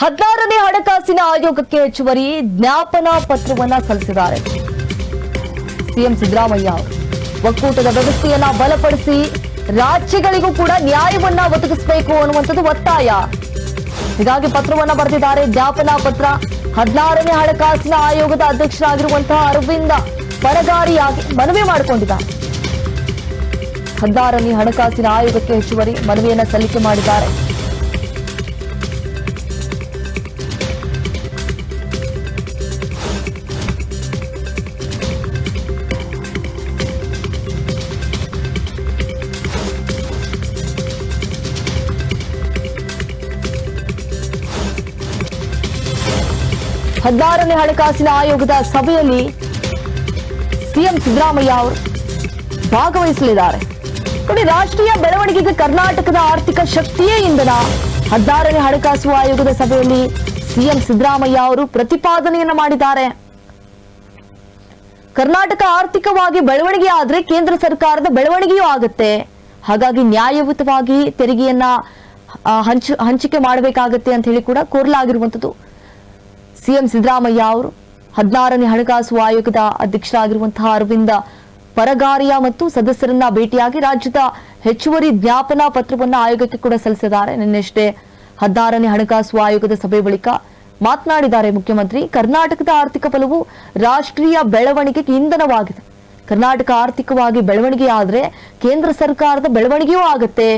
ಹದಿನಾರನೇ ಹಣಕಾಸಿನ ಆಯೋಗಕ್ಕೆ ಹೆಚ್ಚುವರಿ ಜ್ಞಾಪನಾ ಪತ್ರವನ್ನ ಸಲ್ಲಿಸಿದ್ದಾರೆ. ಸಿಎಂ ಸಿದ್ದರಾಮಯ್ಯ ಒಕ್ಕೂಟದ ವ್ಯವಸ್ಥೆಯನ್ನ ಬಲಪಡಿಸಿ ರಾಜ್ಯಗಳಿಗೂ ಕೂಡ ನ್ಯಾಯವನ್ನ ಒದಗಿಸಬೇಕು ಅನ್ನುವಂಥದ್ದು ಒತ್ತಾಯ. ಹೀಗಾಗಿ ಪತ್ರವನ್ನ ಬರೆದಿದ್ದಾರೆ. ಜ್ಞಾಪನಾ ಪತ್ರ ಹದಿನಾರನೇ ಹಣಕಾಸಿನ ಆಯೋಗದ ಅಧ್ಯಕ್ಷರಾಗಿರುವಂತಹ ಅರವಿಂದ ಪರಗಾರಿಯಾಗಿ ಮನವಿ ಮಾಡಿಕೊಂಡಿದ್ದಾರೆ. ಹದಿನಾರನೇ ಹಣಕಾಸಿನ ಆಯೋಗಕ್ಕೆ ಹೆಚ್ಚುವರಿ ಮನವಿಯನ್ನು ಸಲ್ಲಿಕೆ ಮಾಡಿದ್ದಾರೆ. ಹದಿನಾರನೇ ಹಣಕಾಸಿನ ಆಯೋಗದ ಸಭೆಯಲ್ಲಿ ಸಿಎಂ ಸಿದ್ದರಾಮಯ್ಯ ಅವರು ಭಾಗವಹಿಸಲಿದ್ದಾರೆ. ನೋಡಿ, ರಾಷ್ಟ್ರೀಯ ಬೆಳವಣಿಗೆಗೆ ಕರ್ನಾಟಕದ ಆರ್ಥಿಕ ಶಕ್ತಿಯೇ ಇಂಧನ. ಹದಿನಾರನೇ ಹಣಕಾಸು ಆಯೋಗದ ಸಭೆಯಲ್ಲಿ ಸಿಎಂ ಸಿದ್ದರಾಮಯ್ಯ ಅವರು ಪ್ರತಿಪಾದನೆಯನ್ನು ಮಾಡಿದ್ದಾರೆ. ಕರ್ನಾಟಕ ಆರ್ಥಿಕವಾಗಿ ಬೆಳವಣಿಗೆ ಆದ್ರೆ ಕೇಂದ್ರ ಸರ್ಕಾರದ ಬೆಳವಣಿಗೆಯೂ ಆಗುತ್ತೆ. ಹಾಗಾಗಿ ನ್ಯಾಯಯುತವಾಗಿ ತೆರಿಗೆಯನ್ನ ಹಂಚ, ಹಂಚಿಕೆ ಮಾಡಬೇಕಾಗತ್ತೆ ಅಂತ ಹೇಳಿ ಕೂಡ ಕೋರಲಾಗಿರುವಂಥದ್ದು. ಸಿಎಂ ಸಿದ್ದರಾಮಯ್ಯ ಅವರು ಹದಿನಾರನೇ ಹಣಕಾಸು ಆಯೋಗದ ಅಧ್ಯಕ್ಷರಾಗಿರುವಂತಹ ಅರವಿಂದ ಪರಗಾರಿಯ ಮತ್ತು ಸದಸ್ಯರನ್ನ ಭೇಟಿಯಾಗಿ ರಾಜ್ಯದ ಹೆಚ್ಚುವರಿ ಜ್ಞಾಪನಾ ಪತ್ರವನ್ನ ಆಯೋಗಕ್ಕೆ ಕೂಡ ಸಲ್ಲಿಸಿದ್ದಾರೆ. ನಿನ್ನೆಷ್ಟೇ ಹದಿನಾರನೇ ಹಣಕಾಸು ಆಯೋಗದ ಸಭೆ ಬಳಿಕ ಮಾತನಾಡಿದ್ದಾರೆ ಮುಖ್ಯಮಂತ್ರಿ. ಕರ್ನಾಟಕದ ಆರ್ಥಿಕ ಬಲವು ರಾಷ್ಟ್ರೀಯ ಬೆಳವಣಿಗೆಗೆ ಇಂಧನವಾಗಿದೆ. ಕರ್ನಾಟಕ ಆರ್ಥಿಕವಾಗಿ ಬೆಳವಣಿಗೆ ಆದ್ರೆ ಕೇಂದ್ರ ಸರ್ಕಾರದ ಬೆಳವಣಿಗೆಯೂ ಆಗುತ್ತೆ.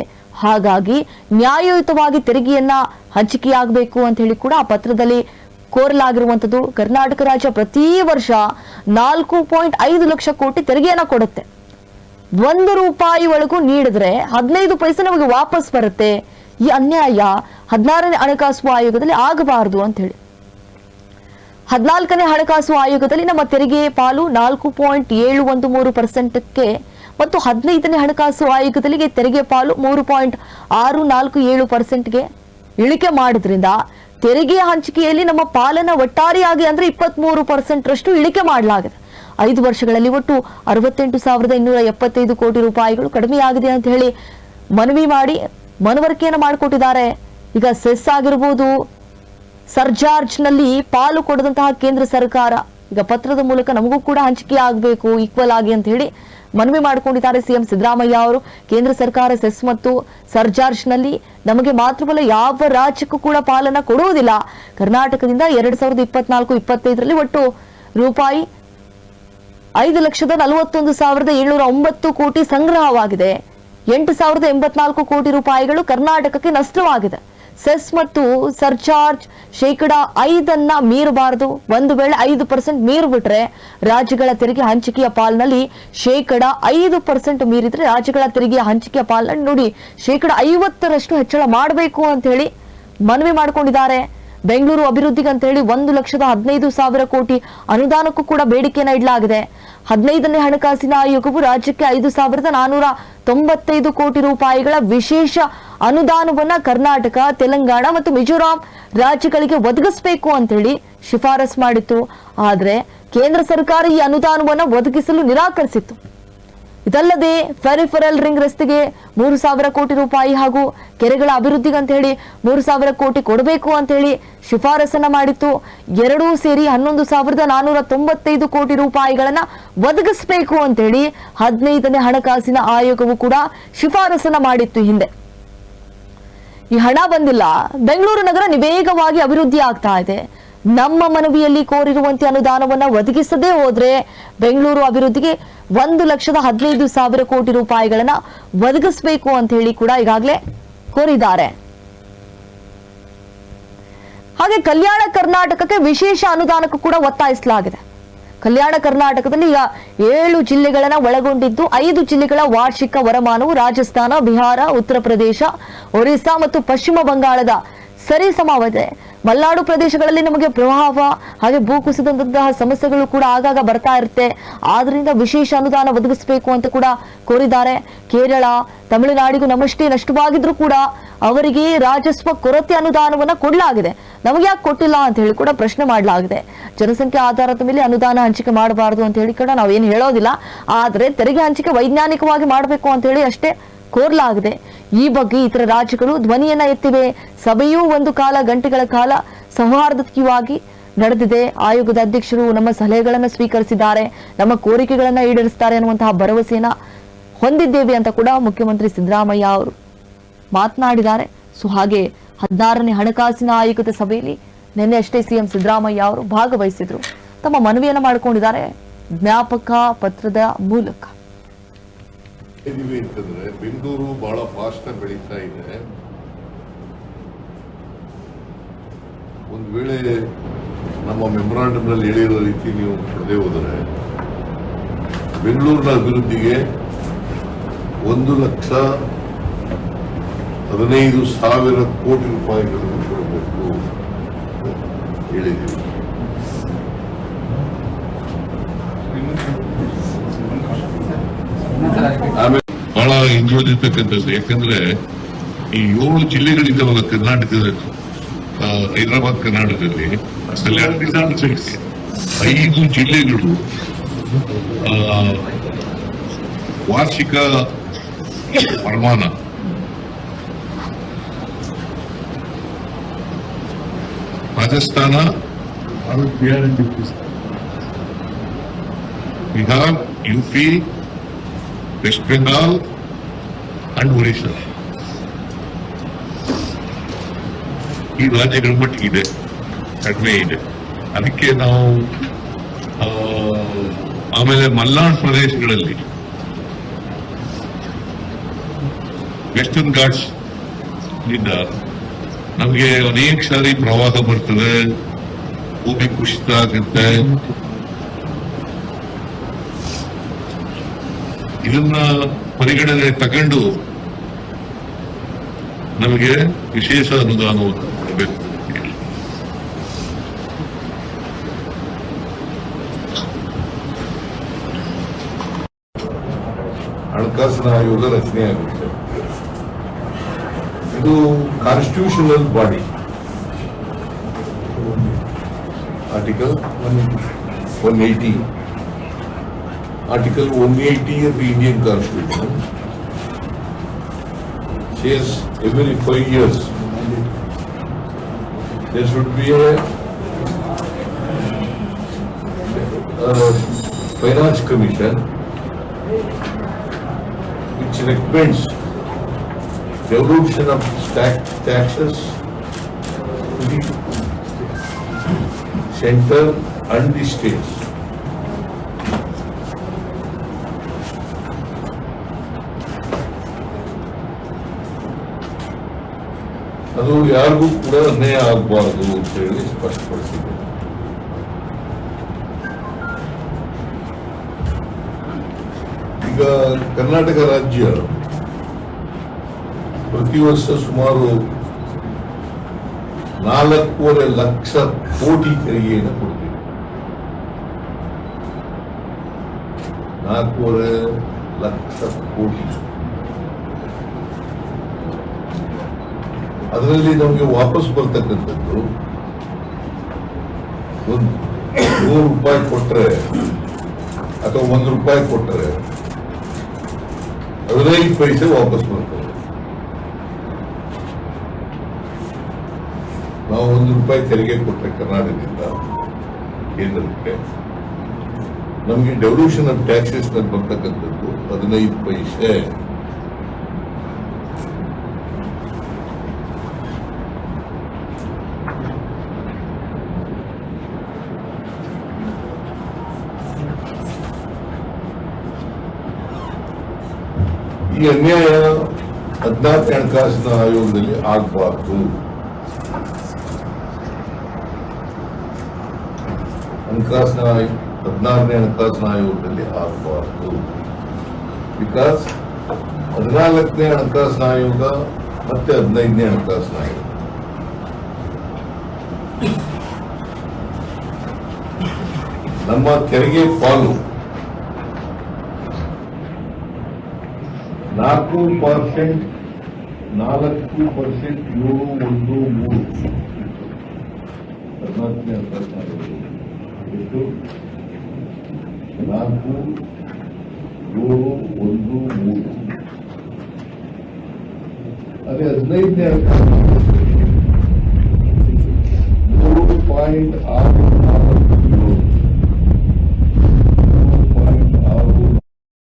ಹಾಗಾಗಿ ನ್ಯಾಯಯುತವಾಗಿ ತೆರಿಗೆಯನ್ನ ಹಂಚಿಕೆಯಾಗಬೇಕು ಅಂತ ಹೇಳಿ ಕೂಡ ಆ ಪತ್ರದಲ್ಲಿ ಕೋರಲಾಗಿರುವಂತದ್ದು ಕರ್ನಾಟಕ ರಾಜ್ಯ ಪ್ರತಿ ವರ್ಷ ನಾಲ್ಕು ಪಾಯಿಂಟ್ ಐದು ಲಕ್ಷ ಕೋಟಿ ತೆರಿಗೆಯನ್ನ ಕೊಡುತ್ತೆ. ಒಂದು ರೂಪಾಯಿ ಒಳಗೂ ನೀಡಿದ್ರೆ ಹದಿನೈದು ಪೈಸೆ ನಮಗೆ ವಾಪಸ್ ಬರುತ್ತೆ. ಈ ಅನ್ಯಾಯ ಹದಿನಾರನೇ ಹಣಕಾಸು ಆಯೋಗದಲ್ಲಿ ಆಗಬಾರದು ಅಂತ ಹೇಳಿ ಹದಿನಾಲ್ಕನೇ ಹಣಕಾಸು ಆಯೋಗದಲ್ಲಿ ನಮ್ಮ ತೆರಿಗೆ ಪಾಲು ನಾಲ್ಕು ಪಾಯಿಂಟ್ ಏಳು ಒಂದು ಮೂರು ಪರ್ಸೆಂಟ್ಗೆ ಮತ್ತು ಹದಿನೈದನೇ ಹಣಕಾಸು ಆಯೋಗದಲ್ಲಿ ತೆರಿಗೆ ಪಾಲು ಮೂರು ಪಾಯಿಂಟ್ ಆರು ನಾಲ್ಕು ಏಳು ಪರ್ಸೆಂಟ್ಗೆ ಇಳಿಕೆ ಮಾಡೋದ್ರಿಂದ ತೆರಿಗೆ ಹಂಚಿಕೆಯಲ್ಲಿ ನಮ್ಮ ಪಾಲನ ಒಟ್ಟಾರೆಯಾಗಿ ಅಂದ್ರೆ ಇಪ್ಪತ್ಮೂರು ಪರ್ಸೆಂಟ್ ರಷ್ಟು ಇಳಿಕೆ ಮಾಡಲಾಗಿದೆ. ಐದು ವರ್ಷಗಳಲ್ಲಿ ಒಟ್ಟು ಅರವತ್ತೆಂಟು ಸಾವಿರದ ಇನ್ನೂರ ಎಪ್ಪತ್ತೈದು ಕೋಟಿ ರೂಪಾಯಿಗಳು ಕಡಿಮೆಯಾಗಿದೆ ಅಂತ ಹೇಳಿ ಮನವಿ ಮಾಡಿ, ಮನವರಿಕೆಯನ್ನು ಮಾಡಿಕೊಟ್ಟಿದ್ದಾರೆ. ಈಗ ಸೆಸ್ ಆಗಿರ್ಬೋದು ಸರ್ಜಾರ್ಜ್ನಲ್ಲಿ ಪಾಲು ಕೊಡದಂತಹ ಕೇಂದ್ರ ಸರ್ಕಾರ, ಈಗ ಪತ್ರದ ಮೂಲಕ ನಮಗೂ ಕೂಡ ಹಂಚಿಕೆ ಆಗಬೇಕು ಈಕ್ವಲ್ ಆಗಿ ಅಂತ ಹೇಳಿ ಮನವಿ ಮಾಡಿಕೊಂಡಿದ್ದಾರೆ ಸಿಎಂ ಸಿದ್ದರಾಮಯ್ಯ ಅವರು. ಕೇಂದ್ರ ಸರ್ಕಾರ ಸೆಸ್ ಮತ್ತು ಸರ್ಜಾರ್ಜ್ನಲ್ಲಿ ನಮಗೆ ಮಾತ್ರವಲ್ಲ ಯಾವ ರಾಜ್ಯಕ್ಕೂ ಕೂಡ ಪಾಲನ ಕೊಡುವುದಿಲ್ಲ. ಕರ್ನಾಟಕದಿಂದ ಎರಡ್ ಸಾವಿರದ ಇಪ್ಪತ್ನಾಲ್ಕು ಇಪ್ಪತ್ತೈದರಲ್ಲಿ ಒಟ್ಟು ರೂಪಾಯಿ ಐದು ಲಕ್ಷದ ನಲವತ್ತೊಂದು ಸಾವಿರದ ಏಳ್ನೂರ ಒಂಬತ್ತು ಕೋಟಿ ಸಂಗ್ರಹವಾಗಿದೆ. ಎಂಟು ಸಾವಿರದ ಎಂಬತ್ನಾಲ್ಕು ಕೋಟಿ ರೂಪಾಯಿಗಳು ಕರ್ನಾಟಕಕ್ಕೆ ನಷ್ಟವಾಗಿದೆ. ಸೆಸ್ ಮತ್ತು ಸರ್ಚಾರ್ಜ್ ಶೇಕಡ ಐದನ್ನ ಮೀರಬಾರದು. ಒಂದು ವೇಳೆ ಐದು ಪರ್ಸೆಂಟ್ ಮೀರು ಬಿಟ್ರೆ ರಾಜ್ಯಗಳ ತೆರಿಗೆ ಹಂಚಿಕೆಯ ಪಾಲ್ನಲ್ಲಿ ಶೇಕಡ ಐದು ಪರ್ಸೆಂಟ್ ಮೀರಿದ್ರೆ ರಾಜ್ಯಗಳ ತೆರಿಗೆಯ ಹಂಚಿಕೆಯ ಪಾಲ್ನಲ್ಲಿ ನೋಡಿ ಶೇಕಡ ಐವತ್ತರಷ್ಟು ಹೆಚ್ಚಳ ಮಾಡಬೇಕು ಅಂತ ಹೇಳಿ ಮನವಿ ಮಾಡಿಕೊಂಡಿದ್ದಾರೆ. ಬೆಂಗಳೂರು ಅಭಿವೃದ್ಧಿಗೆ ಅಂತ ಹೇಳಿ ಒಂದು ಲಕ್ಷದ ಹದಿನೈದು ಸಾವಿರ ಕೋಟಿ ಅನುದಾನಕ್ಕೂ ಕೂಡ ಬೇಡಿಕೆಯನ್ನ ಇಡಲಾಗಿದೆ. ಹದಿನೈದನೇ ಹಣಕಾಸಿನ ಆಯೋಗವು ರಾಜ್ಯಕ್ಕೆ ಐದು ಸಾವಿರದ ನಾನೂರ ತೊಂಬತ್ತೈದು ಕೋಟಿ ರೂಪಾಯಿಗಳ ವಿಶೇಷ ಅನುದಾನವನ್ನ ಕರ್ನಾಟಕ, ತೆಲಂಗಾಣ ಮತ್ತು ಮಿಜೋರಾಂ ರಾಜ್ಯಗಳಿಗೆ ಒದಗಿಸಬೇಕು ಅಂತ ಹೇಳಿ ಶಿಫಾರಸ್ ಮಾಡಿತ್ತು. ಆದರೆ ಕೇಂದ್ರ ಸರ್ಕಾರ ಈ ಅನುದಾನವನ್ನ ಒದಗಿಸಲು ನಿರಾಕರಿಸಿತ್ತು. ಇದಲ್ಲದೆ ಫೆರಿಫರಲ್ ರಿಂಗ್ ರಸ್ತೆಗೆ ಮೂರು ಸಾವಿರ ಕೋಟಿ ರೂಪಾಯಿ ಹಾಗೂ ಕೆರೆಗಳ ಅಭಿವೃದ್ಧಿಗೆ ಅಂತ ಹೇಳಿ ಮೂರು ಸಾವಿರ ಕೋಟಿ ಕೊಡಬೇಕು ಅಂತ ಹೇಳಿ ಶಿಫಾರಸನ್ನ ಮಾಡಿತ್ತು. ಎರಡೂ ಸೇರಿ ಹನ್ನೊಂದು ಸಾವಿರದ ನಾನೂರ ತೊಂಬತ್ತೈದು ಕೋಟಿ ರೂಪಾಯಿಗಳನ್ನ ಒದಗಿಸಬೇಕು ಅಂತ ಹೇಳಿ ಹದಿನೈದನೇ ಹಣಕಾಸಿನ ಆಯೋಗವು ಕೂಡ ಶಿಫಾರಸನ್ನ ಮಾಡಿತ್ತು ಹಿಂದೆ. ಈ ಹಣ ಬಂದಿಲ್ಲ. ಬೆಂಗಳೂರು ನಗರ ನಿವೇಗವಾಗಿ ಅಭಿವೃದ್ಧಿ ಆಗ್ತಾ ಇದೆ. ನಮ್ಮ ಮನವಿಯಲ್ಲಿ ಕೋರಿರುವಂತೆ ಅನುದಾನವನ್ನು ಒದಗಿಸದೇ ಹೋದ್ರೆ ಬೆಂಗಳೂರು ಅಭಿವೃದ್ಧಿಗೆ ಒಂದು ಲಕ್ಷದ ಹದಿನೈದು ಸಾವಿರ ಕೋಟಿ ರೂಪಾಯಿಗಳನ್ನ ಒದಗಿಸಬೇಕು ಅಂತ ಹೇಳಿ ಕೂಡ ಈಗಾಗಲೇ ಕೋರಿದ್ದಾರೆ. ಹಾಗೆ ಕಲ್ಯಾಣ ಕರ್ನಾಟಕಕ್ಕೆ ವಿಶೇಷ ಅನುದಾನಕ್ಕೂ ಕೂಡ ಒತ್ತಾಯಿಸಲಾಗಿದೆ. ಕಲ್ಯಾಣ ಕರ್ನಾಟಕದಲ್ಲಿ ಈಗ ಏಳು ಜಿಲ್ಲೆಗಳನ್ನ ಒಳಗೊಂಡಿದ್ದು ಐದು ಜಿಲ್ಲೆಗಳ ವಾರ್ಷಿಕ ವರಮಾನವು ರಾಜಸ್ಥಾನ, ಬಿಹಾರ, ಉತ್ತರ ಪ್ರದೇಶ, ಒರಿಸ್ಸಾ ಮತ್ತು ಪಶ್ಚಿಮ ಬಂಗಾಳದ ಸರಿಸಮವಿದೆ ಮಲೆನಾಡು ಪ್ರದೇಶಗಳಲ್ಲಿ ನಮಗೆ ಪ್ರವಾಹ ಹಾಗೆ ಭೂಕುಸಿತದಂತಹ ಸಮಸ್ಯೆಗಳು ಕೂಡ ಆಗಾಗ ಬರ್ತಾ ಇರುತ್ತೆ. ಆದ್ರಿಂದ ವಿಶೇಷ ಅನುದಾನ ಒದಗಿಸಬೇಕು ಅಂತ ಕೂಡ ಕೋರಿದ್ದಾರೆ. ಕೇರಳ, ತಮಿಳುನಾಡಿಗೂ ನಮ್ಮಷ್ಟೇ ನಷ್ಟವಾಗಿದ್ರು ಕೂಡ ಅವರಿಗೆ ರಾಜಸ್ವ ಕೊರತೆ ಅನುದಾನವನ್ನ ಕೊಡಲಾಗಿದೆ. ನಮಗೆ ಯಾಕೆ ಕೊಟ್ಟಿಲ್ಲ ಅಂತ ಹೇಳಿ ಕೂಡ ಪ್ರಶ್ನೆ ಮಾಡಲಾಗಿದೆ. ಜನಸಂಖ್ಯೆ ಆಧಾರದ ಮೇಲೆ ಅನುದಾನ ಹಂಚಿಕೆ ಮಾಡಬಾರದು ಅಂತ ಹೇಳಿ ಕೂಡ ನಾವೇನು ಹೇಳೋದಿಲ್ಲ. ಆದರೆ ತೆರಿಗೆ ಹಂಚಿಕೆ ವೈಜ್ಞಾನಿಕವಾಗಿ ಮಾಡಬೇಕು ಅಂತ ಹೇಳಿ ಅಷ್ಟೇ ಕೋರಲಾಗಿದೆ ಈ ಬಗ್ಗೆ ಇತರ ರಾಜ್ಯಗಳು ಧ್ವನಿಯನ್ನ ಎತ್ತಿವೆ. ಸಭೆಯೂ ಒಂದು ಕಾಲ, ಗಂಟೆಗಳ ಕಾಲ ಸೌಹಾರ್ದಕೀಯವಾಗಿ ನಡೆದಿದೆ. ಆಯೋಗದ ಅಧ್ಯಕ್ಷರು ನಮ್ಮ ಸಲಹೆಗಳನ್ನು ಸ್ವೀಕರಿಸಿದ್ದಾರೆ. ನಮ್ಮ ಕೋರಿಕೆಗಳನ್ನ ಈಡೇರಿಸ್ತಾರೆ ಅನ್ನುವಂತಹ ಭರವಸೆಯನ್ನ ಹೊಂದಿದ್ದೇವೆ ಅಂತ ಕೂಡ ಮುಖ್ಯಮಂತ್ರಿ ಸಿದ್ದರಾಮಯ್ಯ ಅವರು ಮಾತನಾಡಿದ್ದಾರೆ. ಸೊ, ಹಾಗೆ ಹದಿನಾರನೇ ಹಣಕಾಸಿನ ಆಯೋಗದ ಸಭೆಯಲ್ಲಿ ನಿನ್ನೆ ಅಷ್ಟೇ ಸಿಎಂ ಸಿದ್ದರಾಮಯ್ಯ ಅವರು ಭಾಗವಹಿಸಿದ್ರು. ತಮ್ಮ ಮನವಿಯನ್ನ ಮಾಡಿಕೊಂಡಿದ್ದಾರೆ. ಜ್ಞಾಪಕ ಪತ್ರದ ಮೂಲಕ. ಇದೀವಿ ಅಂತಂದ್ರೆ, ಬೆಂಗಳೂರು ಬಹಳ ಫಾಸ್ಟ್ ಆಗಿ ಬೆಳೀತಾ ಇದೆ. ಒಂದು ವೇಳೆ ನಮ್ಮ ಮೆಮೊರಾಂಡಮ್ನಲ್ಲಿ ಹೇಳಿರೋ ರೀತಿ ನೀವು ಪಡೆದೇ ಹೋದರೆ, ಬೆಂಗಳೂರಿನ ಅಭಿವೃದ್ಧಿಗೆ ಒಂದು ಲಕ್ಷ ಹದಿನೈದು ಸಾವಿರ ಕೋಟಿ ರೂಪಾಯಿಗಳನ್ನು ಕೊಡಬೇಕು ಹೇಳಿದ್ದೀವಿ. ಬಹಳ ಹಿಂದುಳಿದಿರ್ತಕ್ಕಂಥದ್ದು ಯಾಕಂದ್ರೆ ಈ ಏಳು ಜಿಲ್ಲೆಗಳಿದ್ದಾವಾಗ ಕರ್ನಾಟಕದ ಆ, ಹೈದರಾಬಾದ್ ಕರ್ನಾಟಕದಲ್ಲಿ ಐದು ಜಿಲ್ಲೆಗಳು ವಾರ್ಷಿಕ ವರಮಾನ Rajasthan Bihar UP west Bengal and Orissa ಈ ರಾಜ್ಯಗಳ ಮಟ್ಟಿಗಿದೆ ಕಡಿಮೆ ಇದೆ. ಅದಕ್ಕೆ ನಾವು ಆಮೇಲೆ ಮಲ್ನಾಡ್ ಪ್ರದೇಶಗಳಲ್ಲಿ ವೆಸ್ಟರ್ನ್ ಘಾಟ್ಸ್ನಿಂದ ನಮಗೆ ಅನೇಕ ಸಾರಿ ಪ್ರವಾಹ ಬರ್ತದೆ, ಭೂಮಿ ಕುಸಿತ ಆಗುತ್ತೆ. ಇದನ್ನ ಪರಿಗಣನೆ ತಗೊಂಡು ನಮಗೆ ವಿಶೇಷ ಅನುದಾನವನ್ನು ಕೊಡಬೇಕು ಹಣಕಾಸಿನ ಆಯೋಗ ರಚನೆ ಆಗುತ್ತೆ. ಇದು constitutional body article one eighty Article 180 of the Indian Constitution says every five years there should be a uh, finance commission which recommends devolution of tax taxes to the center and the states. ಅದು ಯಾರಿಗೂ ಕೂಡ ಅನ್ಯಾಯ ಆಗಬಾರದು ಅಂತ ಹೇಳಿ ಸ್ಪಷ್ಟಪಡಿಸಿದೆ. ಈಗ ಕರ್ನಾಟಕ ರಾಜ್ಯ ಪ್ರತಿ ವರ್ಷ ಸುಮಾರು ನಾಲ್ಕೂವರೆ ಲಕ್ಷ ಕೋಟಿ ತೆರಿಗೆಯನ್ನು ಕೊಡ್ತೀವಿ. ನಾಲ್ಕೂವರೆ ಲಕ್ಷ ಕೋಟಿ. ಅದರಲ್ಲಿ ನಮಗೆ ವಾಪಸ್ ಬರ್ತಕ್ಕಂಥದ್ದು ಒಂದು ನೂರು ರೂಪಾಯಿ ಕೊಟ್ಟರೆ ಅಥವಾ ಒಂದು ರೂಪಾಯಿ ಕೊಟ್ಟರೆ ಹದಿನೈದು ಪೈಸೆ ವಾಪಸ್ ಬರ್ತದೆ. ನಾವು ಒಂದು ರೂಪಾಯಿ ತೆರಿಗೆ ಕೊಟ್ಟರೆ ಕರ್ನಾಟಕದಿಂದ, ಕೇಂದ್ರಕ್ಕೆ. ನಮಗೆ ಡೆವಲ್ಯೂಷನ್ ಆಫ್ ಟ್ಯಾಕ್ಸಸ್ ಬರ್ತಕ್ಕಂಥದ್ದು ಹದಿನೈದು ಪೈಸೆ. ಈ ಅನ್ಯಾಯ ಹದಿನಾಲ್ಕನೇ ಹಣಕಾಸಿನ ಆಯೋಗದಲ್ಲಿ ಆಗಬಾರ್ದು. ಹಣಕಾಸಿನ ಹದಿನಾರನೇ ಹಣಕಾಸಿನ ಆಯೋಗದಲ್ಲಿ ಆಗಬಾರ್ದು. ಬಿಕಾಸ್ ಹದಿನಾಲ್ಕನೇ ಹಣಕಾಸಿನ ಆಯೋಗ ಮತ್ತೆ ಹದಿನೈದನೇ ಹಣಕಾಸಿನ ಆಯೋಗ. ನಮ್ಮ ತೆರಿಗೆ ಪಾಲು ನಾಲ್ಕು ಪರ್ಸೆಂಟ್ ನಾಲ್ಕು ಪರ್ಸೆಂಟ್ ಏಳು ಒಂದು, ಮೂರು. ಹದಿನಾಲ್ಕನೇ ಆಯೋಗ ಎಷ್ಟು? ನಾಲ್ಕು ಏಳು ಒಂದು, ಮೂರು. ಅದೇ ಹದಿನೈದನೇ ಮೂರು ಪಾಯಿಂಟ್ ಆರು